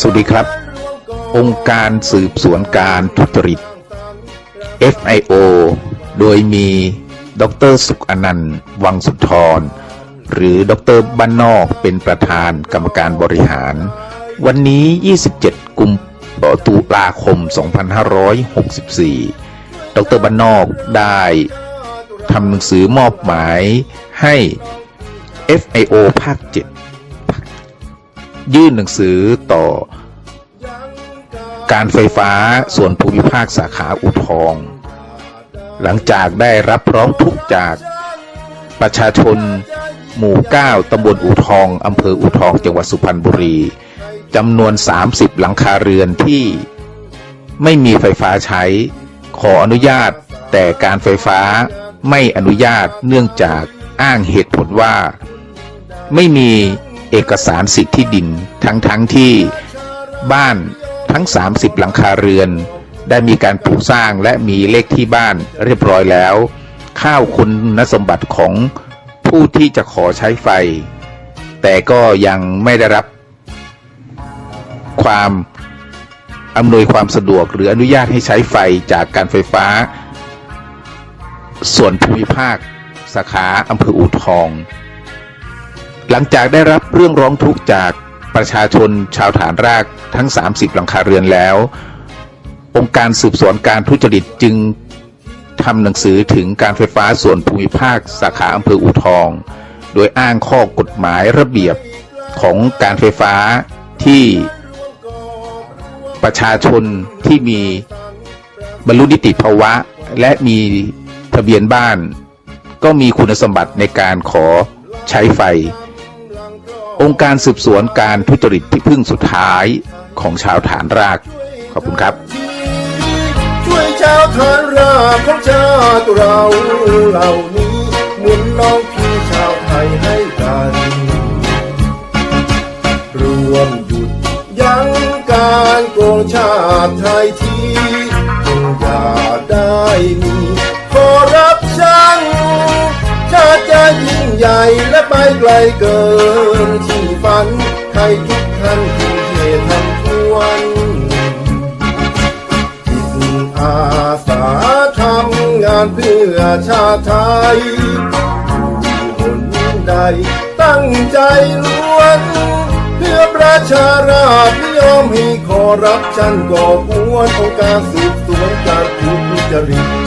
สวัสดีครับ องค์การสืบสวนการทุจริต FIO โดยมีดรสุขอนันต์ วังสุทร หรือดรบ้านนอกเป็นประธานกรรมการบริหาร วันนี้ 27 กุมตุลาคม 2564 ดรบ้านนอกได้ทำหนังสือมอบหมายให้ FIO ภาค 7 ยื่นหนังสือต่อ การไฟฟ้าส่วนภูมิภาคสาขาอุทอง หลังจากได้รับร้องทุกข์จากประชาชนหมู่ 9 ตำบลอูทอง อำเภออูทอง จังหวัดสุพรรณบุรี จำนวน 30 หลังคาเรือนที่ไม่มีไฟฟ้าใช้ ขออนุญาต แต่การไฟฟ้าไม่อนุญาตเนื่องจากอ้างเหตุผลว่า ไม่มี เอกสารสิทธิดิน ทั้งทั้งๆที่บ้านทั้ง 30 หลังคาเรือน ได้มีการปลูกสร้างและมีเลขที่บ้านเรียบร้อยแล้ว ข้าวคุณนสมบัติของผู้ที่จะขอใช้ไฟ แต่ก็ยังไม่ได้รับ ความอำนวยความสะดวกหรืออนุญาตให้ใช้ไฟจากการไฟฟ้า ส่วนภูมิภาค สาขาอำเภออูทอง หลังจากได้รับเรื่องร้องทุกข์จากประชาชนชาวฐานรากทั้ง 30 หลังคาเรือนแล้ว องค์การสืบสวนการทุจริตจึงทำหนังสือถึงการไฟฟ้าส่วนภูมิภาคสาขาอำเภออูทอง โดยอ้างข้อกฎหมายระเบียบของการไฟฟ้าที่ประชาชนที่มีบรรลุนิติภาวะ และมีทะเบียนบ้าน ก็มีคุณสมบัติในการขอใช้ไฟ องค์การสืบสวนการทุจริตที่พึ่งสุดท้ายของชาวฐานราก ขอบคุณครับ ช่วยชาวฐานรากของชาติเราเหล่านี้หมุนน้องพี่ชาวไทยให้กัน รวมหยุดยั้งการโกงชาติไทยที่ เกินที่ฝัน ใครทุกท่านทุ่มเททำทวนจิตอาสาทำงานเพื่อชาติไทยหนใดตั้งใจล้วน เพื่อประชาราษฎรยอมให้ขอรับชันก่อกวนองค์การสืบสวนการทุจริต